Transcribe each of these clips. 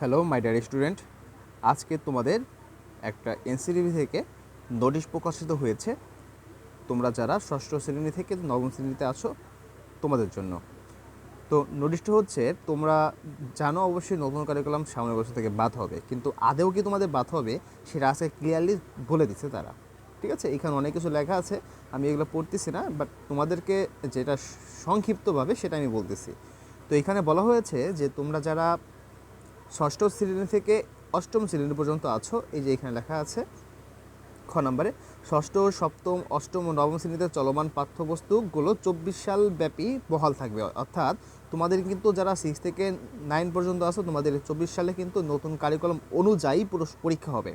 Hello, my dear student. আজকে তোমাদের একটা এনসিডিবি থেকে নোটিশ প্রকাশিত হয়েছে। তোমরা যারা ষষ্ঠ শ্রেণি থেকে নবম শ্রেণীতে আছো, তোমাদের জন্য। তো নোটিশটা হচ্ছে, তোমরা জানো অবশ্যই নতুন কারিকুলাম সামনের বছর থেকে বাদ হবে, কিন্তু আদেও কি তোমাদের বাদ হবে, সেটা আজকে ক্লিয়ারলি বলে দিচ্ছে তারা। ঠিক আছে? এখানে অনেক কিছু লেখা আছে, আমি এগুলো পড়তেছি না বাট তোমাদেরকে যেটা সংক্ষিপ্তভাবে সেটা আমি বলতেছি। তো এখানে বলা হয়েছে যে তোমরা যারা ষষ্ঠ শ্রেণি থেকে অষ্টম শ্রেণি পর্যন্ত আছো। এই যে এখানে লেখা আছে খ নম্বরে, ষষ্ঠ, সপ্তম, অষ্টম ও নবম শ্রেণীতে চলমান পাঠ্যবস্তুগুলো চব্বিশ সাল ব্যাপী বহাল থাকবে। অর্থাৎ তোমাদের কিন্তু যারা সিক্স থেকে নাইন পর্যন্ত আছো, তোমাদের চব্বিশ সালে কিন্তু নতুন কারিকুলাম অনুযায়ী পরীক্ষা হবে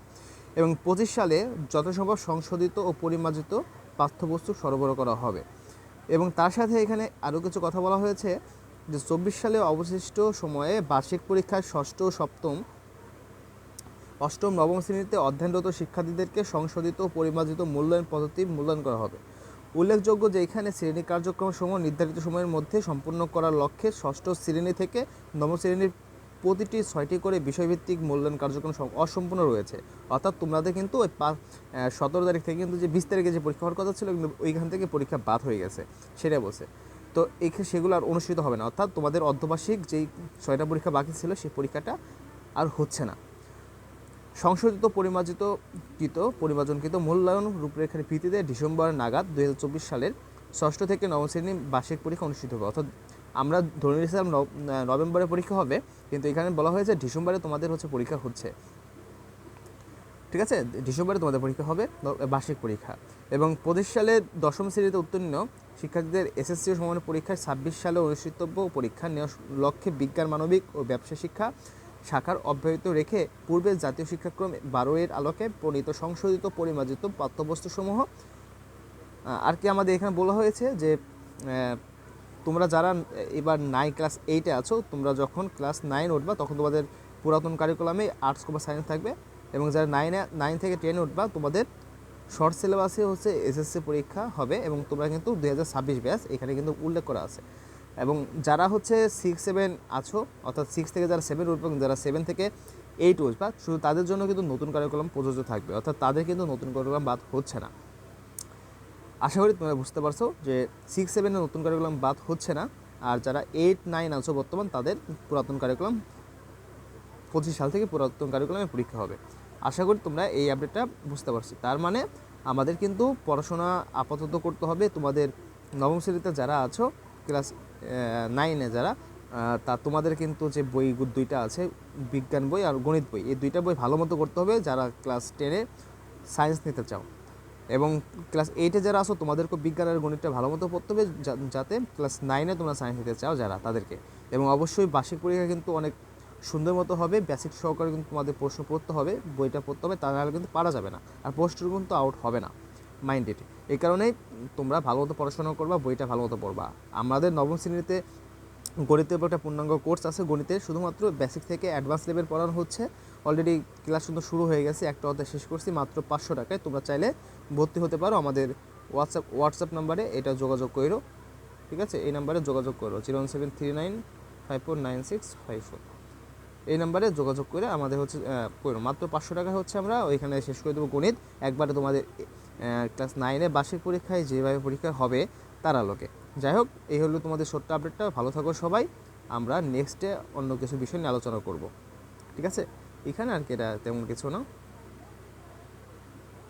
এবং পঁচিশ সালে যথাসম্ভব সংশোধিত ও পরিমার্জিত পাঠ্যবস্তু সরবরাহ করা হবে। এবং তার সাথে এখানে আরও কিছু কথা বলা হয়েছে। যে চব্বিশ সালে অবশিষ্ট সময়ে বার্ষিক পরীক্ষায় ষষ্ঠ সপ্তম, অষ্টম, নবম শ্রেণীতে অধ্যয়নরত শিক্ষার্থীদেরকে সংশোধিত পরিমার্জিত মূল্যায়ন পদ্ধতি মূল্যায়ন করা হবে। উল্লেখযোগ্য যে এখানে শ্রেণি কার্যক্রম সমূহ নির্ধারিত সময়ের মধ্যে সম্পূর্ণ করার লক্ষ্যে ষষ্ঠ শ্রেণি থেকে নবম শ্রেণির প্রতিটি ছয়টি করে বিষয়ভিত্তিক মূল্যায়ন কার্যক্রম অসম্পূর্ণ রয়েছে। অর্থাৎ তোমাদের কিন্তু ওই সতেরো তারিখ থেকে কিন্তু যে বিশ তারিখে যে পরীক্ষা হওয়ার কথা ছিল, কিন্তু ওইখান থেকে পরীক্ষা বাদ হয়ে গেছে সেটা বলছে। তো এখানে সেগুলো আর অনুষ্ঠিত হবে না। অর্থাৎ তোমাদের অর্ধবার্ষিক যেই ছয়টা পরীক্ষা বাকি ছিল, সেই পরীক্ষাটা আর হচ্ছে না। সংশোধিত পরিমার্জিত কৃত, পরিমার্জনকৃত মূল্যায়ন রূপরেখার ভিত্তিতে ডিসেম্বর নাগাদ দু হাজার চব্বিশ সালের ষষ্ঠ থেকে নবম শ্রেণি বার্ষিক পরীক্ষা অনুষ্ঠিত হবে। অর্থাৎ আমরা ধরে নিয়েছিলাম নভ- নভেম্বরে পরীক্ষা হবে, কিন্তু এখানে বলা হয়েছে ডিসেম্বরে তোমাদের হচ্ছে পরীক্ষা হচ্ছে। ঠিক আছে? ডিসেম্বরে তোমাদের পরীক্ষা হবে বার্ষিক পরীক্ষা। এবং পঁচিশ সালে দশম শ্রেণীতে উত্তীর্ণ শিক্ষার্থীদের এসএসসি ও সমান পরীক্ষায় ছাব্বিশ সালে অনুষ্ঠিতব্য পরীক্ষা নেওয়ার লক্ষ্যে বিজ্ঞান, মানবিক ও ব্যবসা শিক্ষা শাখার অব্যাহত রেখে পূর্বে জাতীয় শিক্ষাক্রম বারো এর আলোকে প্রণীত সংশোধিত পরিমার্জিত পাঠ্যবস্তুসমূহ আর কি আমাদের এখানে বলা হয়েছে যে তোমরা যারা এবার নাইন ক্লাস এইটে আছো, তোমরা যখন ক্লাস নাইন উঠবা, তখন তোমাদের পুরাতন কারিকুলামে আর্টস বা সায়েন্স থাকবে এবং যারা নাইনে নাইন থেকে টেন উঠবা, তোমাদের শর্ট সিলেবাসে হচ্ছে এসএসসি পরীক্ষা হবে এবং তোমরা কিন্তু দুই হাজার ছাব্বিশ ব্যাস এখানে কিন্তু উল্লেখ করা আছে। এবং যারা হচ্ছে সিক্স সেভেন আছো, অর্থাৎ সিক্স থেকে যারা সেভেন উঠবে এবং যারা সেভেন থেকে এইট উঠবা শুধু তাদের জন্য কিন্তু নতুন কারিকুলাম প্রযোজ্য থাকবে, অর্থাৎ তাদের কিন্তু নতুন কারিকুলাম বাদ হচ্ছে না। আশা করি তোমরা বুঝতে পারছ যে সিক্স সেভেনের নতুন কারিকুলাম বাদ হচ্ছে না, আর যারা এইট নাইন আছো বর্তমান তাদের পুরাতন কারিকুলাম পঁচিশ সাল থেকে পুরাতন কারিকুলামে পরীক্ষা হবে। আশা করি তোমরা এই আপডেটটা বুঝতে পারছ। তার মানে আমাদের কিন্তু পড়াশোনা আপাতত করতে হবে। তোমাদের নবম শ্রেণীতে যারা আছো ক্লাস নাইনে যারা তা তোমাদের কিন্তু যে বই দুইটা আছে, বিজ্ঞান বই আর গণিত বই, এই দুইটা বই ভালো মতো করতে হবে যারা ক্লাস টেনে সায়েন্স নিতে চাও। এবং ক্লাস এইটে যারা আসো তোমাদেরকে বিজ্ঞান আর গণিতটা ভালো মতো পড়তে হবে যাতে ক্লাস নাইনে তোমরা সায়েন্স নিতে চাও যারা, তাদেরকে। এবং অবশ্যই বার্ষিক পরীক্ষা কিন্তু অনেক সুন্দর মতো হবে বেসিক সহকারে কিন্তু তোমাদের প্রশ্ন পড়তে হবে, বইটা পড়তে হবে, তা নাহলে কিন্তু পারা যাবে না। আর পোস্টার কিন্তু আউট হবে না মাইন্ডেড এই কারণেই তোমরা ভালো মতো পড়াশোনা করবা, বইটা ভালো মতো পড়বা। আমাদের নবম শ্রেণীতে গণিতের একটা পূর্ণাঙ্গ কোর্স আছে গণিতের শুধুমাত্র বেসিক থেকে অ্যাডভান্স লেভেল পড়ানো হচ্ছে। অলরেডি ক্লাস কিন্তু শুরু হয়ে গেছে, একটা অধ্যায় শেষ করছি, মাত্র পাঁচশো টাকায়। তোমরা চাইলে ভর্তি হতে পারো, আমাদের হোয়াটসঅ্যাপ হোয়াটসঅ্যাপ নাম্বারে এটা যোগাযোগ করো ঠিক আছে? এই নাম্বারে যোগাযোগ করো zero one seven three nine five four nine six five four এই নাম্বারে যোগাযোগ করে আমাদের হচ্ছে মাত্র পাঁচশো টাকা হচ্ছে আমরা ওইখানে শেষ করে দেবো গণিত। একবারে তোমাদের ক্লাস নাইনে বার্ষিক পরীক্ষায় যেভাবে পরীক্ষা হবে তার আলোকে। যাই হোক, এই হলো তোমাদের ছোট্ট আপডেটটা ভালো থাকো সবাই। আমরা নেক্সটে অন্য কিছু বিষয় নিয়ে আলোচনা করব। ঠিক আছে? এখানে আর কি এটা তেমন কিছু না।